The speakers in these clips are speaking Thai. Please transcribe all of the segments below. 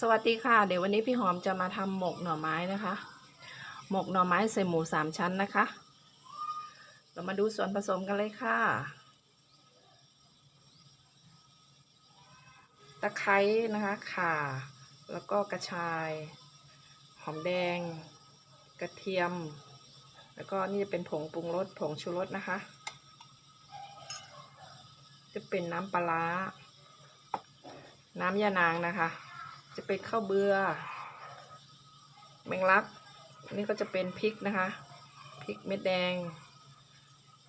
สวัสดีค่ะ เดี๋ยววันนี้พี่หอมจะมาทำหมกหน่อไม้นะคะ หมกหน่อไม้ใส่หมูสามชั้นนะคะ เรามาดูส่วนผสมกันเลยค่ะ ตะไคร้นะคะ ข่า แล้วก็กระชาย หอมแดง กระเทียม แล้วก็นี่จะเป็นผงปรุงรส ผงชูรสนะคะ จะเป็นน้ำปลาร้าน้ำยานางนะคะ จะเป็นข้าวเบือแมงลักนี่ก็จะเป็นพริกนะคะ พริกเม็ดแดง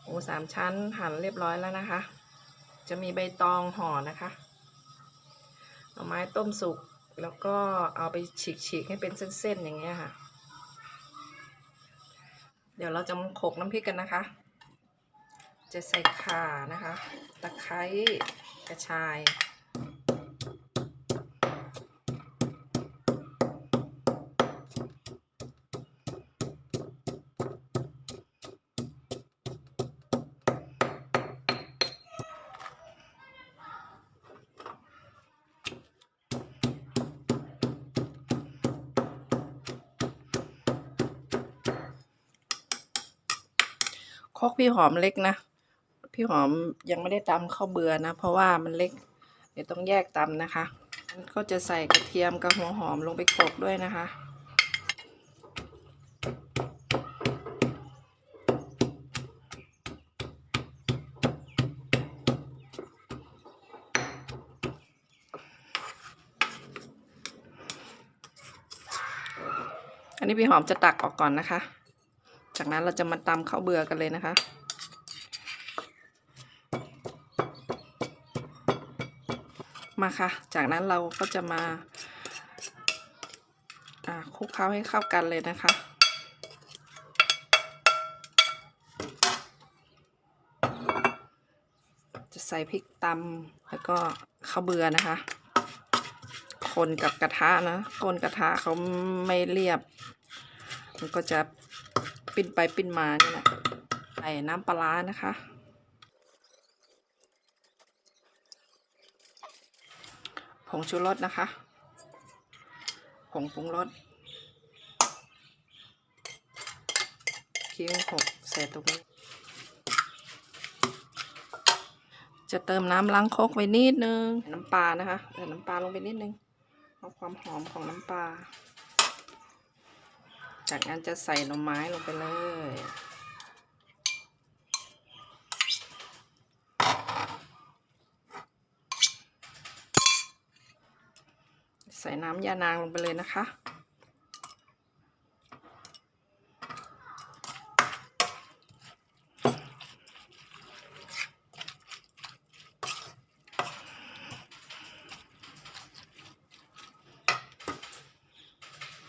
หมูสามชั้นหั่นเรียบร้อยแล้วนะคะ จะมีใบตองห่อนะคะหน่อไม้ต้มสุกแล้วก็เอาไปฉีกๆให้เป็นเส้นๆอย่างเงี้ยค่ะ เดี๋ยวเราจะมาโขกน้ำพริกกันนะคะ จะใส่ข่านะคะ ตะไคร้กระชาย กพี่หอมเล็กนะ พี่หอมยังไม่ได้ตำข้าวเบื่อนะ เพราะว่ามันเล็ก เดี๋ยวต้องแยกตำนะคะ ก็จะใส่กระเทียมกับหัวหอมลงไปโขลกด้วยนะคะอันนี้พี่หอมจะตักออกก่อนนะคะ จากนั้นเราจะมาตำข้าวเบื่อกันเลยนะคะ มาค่ะ จากนั้นเราก็จะมาคลุกเคล้าให้เข้ากันเลยนะคะจะใส่พริกตำแล้วก็ข้าวเบื่อนะคะ คนกับกระทะนะคนกระทะเขาไม่เรียบ มันก็จะ ปิ้นไปปิ้นมานี่แหละใส่น้ำปลาร้านะคะ ผงชูรสนะคะ ผงปรุงรสคิ้วหกใส่ตรงนี้ จะเติมน้ำล้างคกไว้นิดนึง น้ำปลานะคะใส่น้ำปลาลงไปนิดนึงเอาความหอมของน้ำปลา จากนั้นจะใส่หน่อไม้ลงไปเลย ใส่น้ำยานางลงไปเลยนะคะ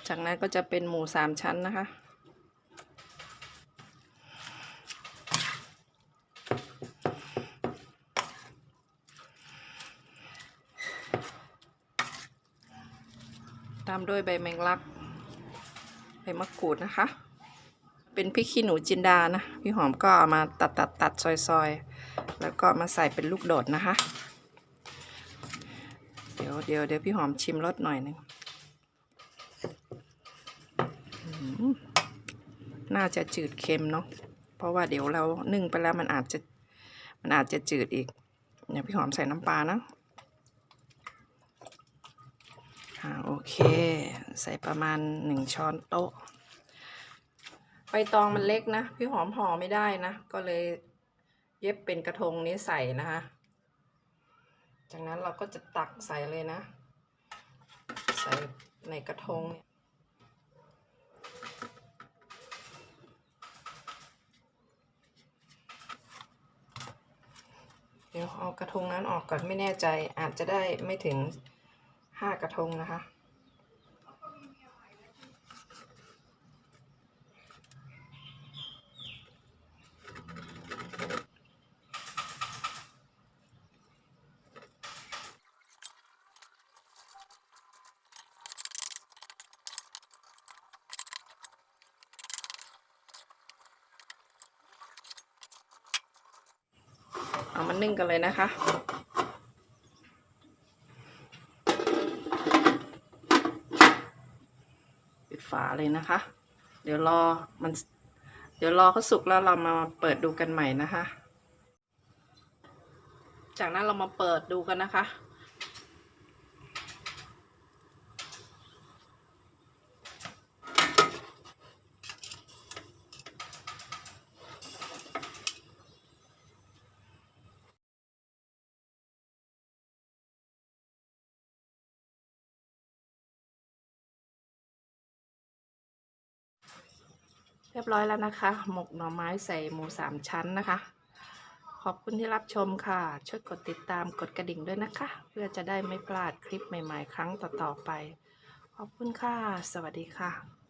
จากนั้นก็จะเป็นหมูสามชั้นนะคะ ตามด้วยใบแมงลัก ใบมะกรูดนะคะ เป็นพริกขี้หนูจินดานะ พี่หอมก็เอามาตัดตัดตัดซอยซอยแล้วก็มาใส่เป็นลูกโดดนะคะ เดี๋ยวเดี๋ยวเดี๋ยวพี่หอมชิมรสหน่อยหนึ่ง น่าจะจืดเค็มเนาะเพราะว่าเดี๋ยวเรานึ่งไปแล้วมันอาจจะมันอาจจะจืดอีกเดี๋ยวพี่หอมใส่น้ำปลานะอ่าโอเค ใส่ประมาณหนึ่งช้อนโต๊ะใบตองมันเล็กนะ พี่หอมห่อไม่ได้นะ ก็เลยเย็บเป็นกระทงนี้ใส่นะคะจากนั้นเราก็จะตักใส่เลยนะ ใส่ในกระทงเนี่ย เดี๋ยวเอากระทงนั้นออกก่อนไม่แน่ใจอาจจะได้ไม่ถึงห้ากระทงนะคะ เอามานึ่งกันเลยนะคะ ปิดฝาเลยนะคะ เดี๋ยวรอมัน เดี๋ยวรอเขาสุกแล้วเรามาเปิดดูกันใหม่นะคะ จากนั้นเรามาเปิดดูกันนะคะ รียบร้อยแล้วนะคะ หมกหน่อไม้ใส่หมูสามชั้นนะคะ ขอบคุณที่รับชมค่ะ ช่วยกดติดตามกดกระดิ่งด้วยนะคะ เพื่อจะได้ไม่พลาดคลิปใหม่ ๆ ครั้งต่อๆไป ขอบคุณค่ะ สวัสดีค่ะ